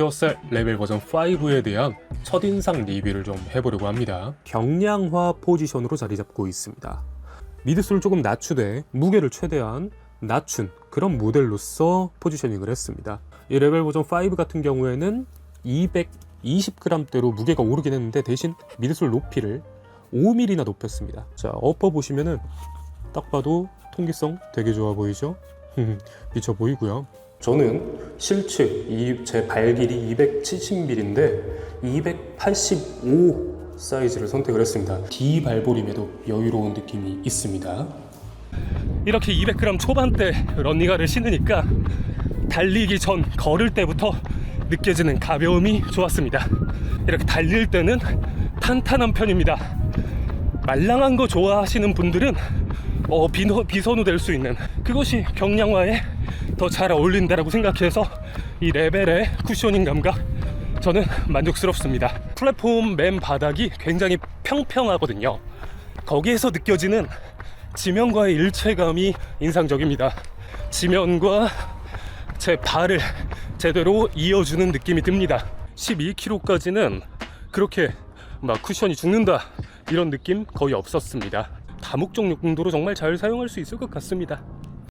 퓨어셀 레벨 버전 5에 대한 첫인상 리뷰를 좀 해보려고 합니다. 경량화 포지션으로 자리 잡고 있습니다. 미드솔을 조금 낮추되 무게를 최대한 낮춘 그런 모델로서 포지셔닝을 했습니다. 이 레벨 버전 5 같은 경우에는 220g대로 무게가 오르긴 했는데 대신 미드솔 높이를 5mm나 높였습니다. 자, 어퍼 보시면은 딱 봐도 통기성 되게 좋아 보이죠? 미쳐 보이고요. 저는 실측 이제발 길이 270mm인데 285 사이즈를 선택을 했습니다. D 발볼임에도 여유로운 느낌이 있습니다. 이렇게 200g 초반대 런닝화를 신으니까 달리기 전 걸을 때부터 느껴지는 가벼움이 좋았습니다. 이렇게 달릴 때는 탄탄한 편입니다. 말랑한 거 좋아하시는 분들은 어, 비선우 될 수 있는 그것이 경량화에 더 잘 어울린다라고 생각해서 이 레벨의 쿠셔닝 감각 저는 만족스럽습니다. 플랫폼 맨 바닥이 굉장히 평평하거든요. 거기에서 느껴지는 지면과의 일체감이 인상적입니다. 지면과 제 발을 제대로 이어주는 느낌이 듭니다. 12kg까지는 그렇게 막 쿠션이 죽는다 이런 느낌 거의 없었습니다. 다목적 용도로 정말 잘 사용할 수 있을 것 같습니다.